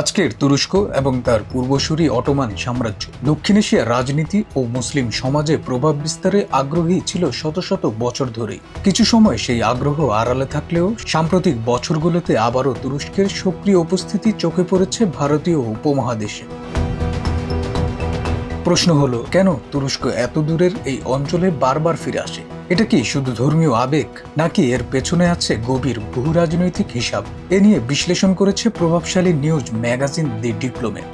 আজকের তুরস্ক এবং তার পূর্বসূরি অটোমান সাম্রাজ্য। দক্ষিণ এশিয়ার রাজনীতি ও মুসলিম সমাজে প্রভাব বিস্তারে আগ্রহী ছিল শত শত বছর ধরেই। কিছু সময় সেই আগ্রহ আড়ালে থাকলেও সাম্প্রতিক বছরগুলোতে আবারও তুরস্কের সক্রিয় উপস্থিতি চোখে পড়েছে ভারতীয় উপমহাদেশে। প্রশ্ন হলো, কেন তুরস্ক এত দূরের এই অঞ্চলে বারবার ফিরে আসে? এটা কি শুধু ধর্মীয় আবেগ, নাকি এর পেছনে আছে গভীর বহু রাজনৈতিক হিসাব? এ নিয়ে বিশ্লেষণ করেছে প্রভাবশালী নিউজ ম্যাগাজিন দি ডিপ্লোমেট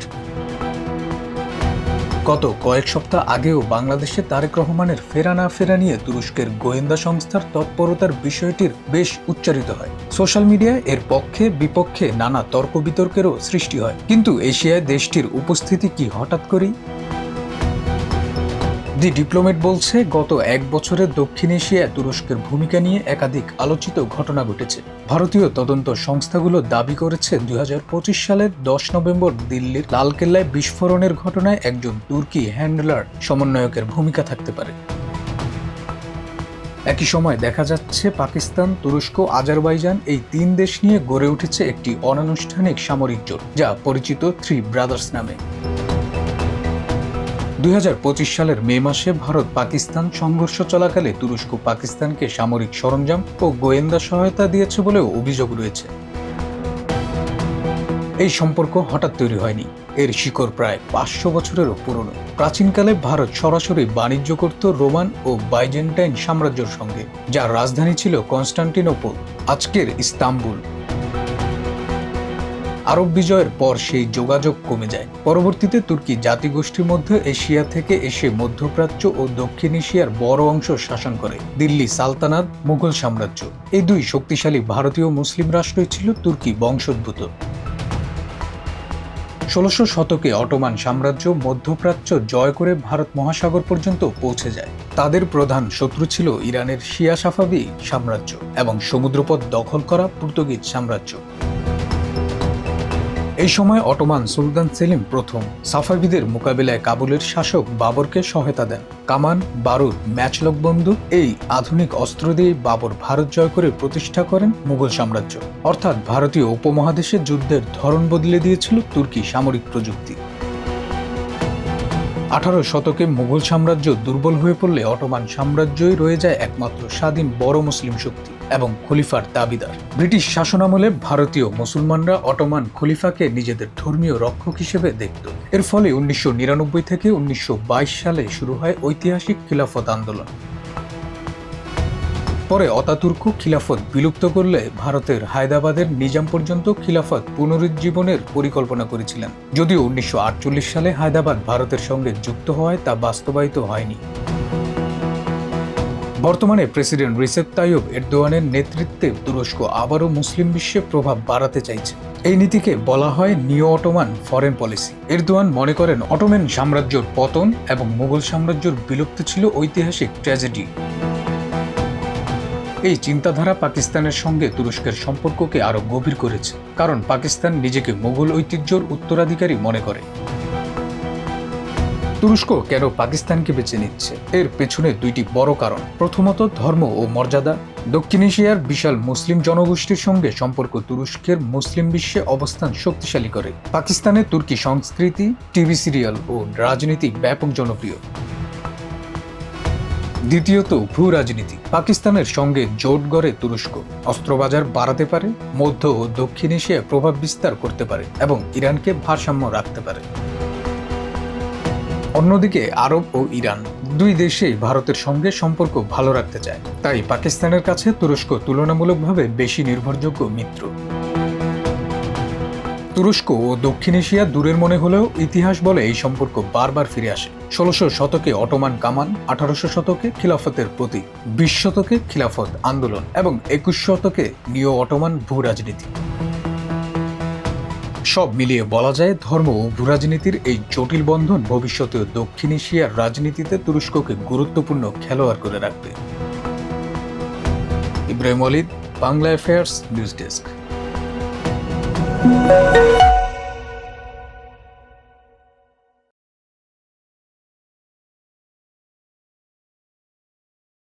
গত কয়েক সপ্তাহ আগেও বাংলাদেশে তারেক রহমানের ফেরা না ফেরা নিয়ে তুরস্কের গোয়েন্দা সংস্থার তৎপরতার বিষয়টির বেশ উচ্চারিত হয়। সোশ্যাল মিডিয়ায় এর পক্ষে বিপক্ষে নানা তর্ক বিতর্কেরও সৃষ্টি হয়। কিন্তু এশিয়ায় দেশটির উপস্থিতি কি হঠাৎ করেই? দি ডিপ্লোমেট বলছে, গত এক বছরে দক্ষিণ এশিয়ায় তুরস্কের ভূমিকা নিয়ে একাধিক আলোচিত ঘটনা ঘটেছে। ভারতীয় তদন্ত সংস্থাগুলো দাবি করেছে, দুই হাজার পঁচিশ সালের দশ নভেম্বর দিল্লির লালকেল্লায় বিস্ফোরণের ঘটনায় একজন তুর্কি হ্যান্ডলার সমন্বয়কের ভূমিকা থাকতে পারে। একই সময় দেখা যাচ্ছে, পাকিস্তান, তুরস্ক, আজারবাইজান এই তিন দেশ নিয়ে গড়ে উঠেছে একটি অনানুষ্ঠানিক সামরিক জোট, যা পরিচিত থ্রি ব্রাদার্স নামে। দুই হাজার পঁচিশ সালের মে মাসে ভারত পাকিস্তান সংঘর্ষ চলাকালে তুরস্ক পাকিস্তানকে সামরিক সরঞ্জাম ও গোয়েন্দা সহায়তা দিয়েছে বলেও অভিযোগ রয়েছে। এই সম্পর্ক হঠাৎ তৈরি হয়নি। এর শিকড় প্রায় পাঁচশো বছরেরও পুরনো। প্রাচীনকালে ভারত সরাসরি বাণিজ্য করত রোমান ও বাইজেন্টাইন সাম্রাজ্যের সঙ্গে, যার রাজধানী ছিল কনস্টান্টিনোপল, আজকের ইস্তাম্বুল। আরব বিজয়ের পর সেই যোগাযোগ কমে যায়। পরবর্তীতে তুর্কি জাতিগোষ্ঠীর মধ্যে এশিয়া থেকে এসে মধ্যপ্রাচ্য ও দক্ষিণ এশিয়ার বড় অংশ শাসন করে, দিল্লি সালতানাত, মুঘল সাম্রাজ্য। এই দুই শক্তিশালী ভারতীয় মুসলিম রাষ্ট্রই ছিল তুর্কি বংশোদ্ভূত। ষোলশো শতকে অটোমান সাম্রাজ্য মধ্যপ্রাচ্য জয় করে ভারত মহাসাগর পর্যন্ত পৌঁছে যায়। তাদের প্রধান শত্রু ছিল ইরানের শিয়া সাফাবি সাম্রাজ্য এবং সমুদ্রপথ দখল করা পর্তুগিজ সাম্রাজ্য। এই সময় অটোমান সুলতান সেলিম প্রথম সাফাভিদের মোকাবিলায় কাবুলের শাসক বাবরকে সহায়তা দেন। কামান, বারুদ, ম্যাচলক বন্দুক এই আধুনিক অস্ত্র দিয়ে বাবর ভারত জয় করে প্রতিষ্ঠা করেন মুঘল সাম্রাজ্য। অর্থাৎ ভারতীয় উপমহাদেশের যুদ্ধের ধরন বদলে দিয়েছিল তুর্কি সামরিক প্রযুক্তি। আঠারো শতকে মুঘল সাম্রাজ্য দুর্বল হয়ে পড়লে অটোমান সাম্রাজ্যই রয়ে যায় একমাত্র স্বাধীন বড় মুসলিম শক্তি এবং খলিফার দাবিদার। ব্রিটিশ শাসনামলে ভারতীয় মুসলমানরা অটোমান খলিফাকে নিজেদের ধর্মীয় রক্ষক হিসেবে দেখত। এর ফলে উনিশশো নিরানব্বই থেকে উনিশশো বাইশ সালে শুরু হয় ঐতিহাসিক খিলাফত আন্দোলন। পরে অতাতুর্ক খিলাফত বিলুপ্ত করলে ভারতের হায়দ্রাবাদের নিজাম পর্যন্ত খিলাফত পুনরুজ্জীবনের পরিকল্পনা করেছিলেন। যদিও উনিশশো আটচল্লিশ সালে হায়দ্রাবাদ ভারতের সঙ্গে যুক্ত হওয়ায় তা বাস্তবায়িত হয়নি। বর্তমানে প্রেসিডেন্ট রিসেপ তাইয়ব এরদোয়ানের নেতৃত্বে তুরস্ক আবারও মুসলিম বিশ্বে প্রভাব বাড়াতে চাইছে। এই নীতিকে বলা হয় নিও অটোমান ফরেন পলিসি। এরদোয়ান মনে করেন অটোমেন সাম্রাজ্যর পতন এবং মুঘল সাম্রাজ্যের বিলুপ্ত ছিল ঐতিহাসিক ট্র্যাজেডি। এই চিন্তাধারা পাকিস্তানের সঙ্গে তুরস্কের সম্পর্ককে আরও গভীর করেছে, কারণ পাকিস্তান নিজেকে মোগল ঐতিহ্যর উত্তরাধিকারী মনে করে। তুরস্ক কেন পাকিস্তানকে বেছে নিচ্ছে? এর পেছনে দুইটি বড় কারণ। প্রথমত, ধর্ম ও মর্যাদা। দক্ষিণ এশিয়ার বিশাল মুসলিম জনগোষ্ঠীর সঙ্গে সম্পর্ক তুরস্কের মুসলিম বিশ্বে অবস্থান শক্তিশালী করে। পাকিস্তানে তুর্কি সংস্কৃতি, টিভি সিরিয়াল ও রাজনীতি ব্যাপক জনপ্রিয়। দ্বিতীয়ত ভূ রাজনীতি। পাকিস্তানের সঙ্গে জোট গড়ে তুরস্ক। অস্ত্রবাজার বাড়াতে পারে, মধ্য ও দক্ষিণ এশিয়ায় প্রভাব বিস্তার করতে পারে এবং ইরানকে ভারসাম্য রাখতে পারে। অন্যদিকে আরব ও ইরান দুই দেশেই ভারতের সঙ্গে সম্পর্ক ভালো রাখতে চায়। তাই পাকিস্তানের কাছে তুরস্ক তুলনামূলকভাবে বেশি নির্ভরযোগ্য মিত্র। তুরস্ক ও দক্ষিণ এশিয়া দূরের মনে হলেও ইতিহাস বলে এই সম্পর্ক বারবার ফিরে আসে। ষোলোশো শতকে অটোমান কামান, আঠারোশো শতকে খিলাফতের প্রতীক, বিশ শতকে খিলাফত আন্দোলন এবং একুশ শতকে নিও অটোমান ভূ রাজনীতি। সব মিলিয়ে বলা যায় ধর্ম ও ভূরাজনীতির এই জটিল বন্ধন ভবিষ্যতে দক্ষিণ এশিয়ার রাজনীতিতে তুরস্ককে গুরুত্বপূর্ণ খেলোয়াড় করে রাখবে। Ibrahim Olid Bangla affairs news desk. Música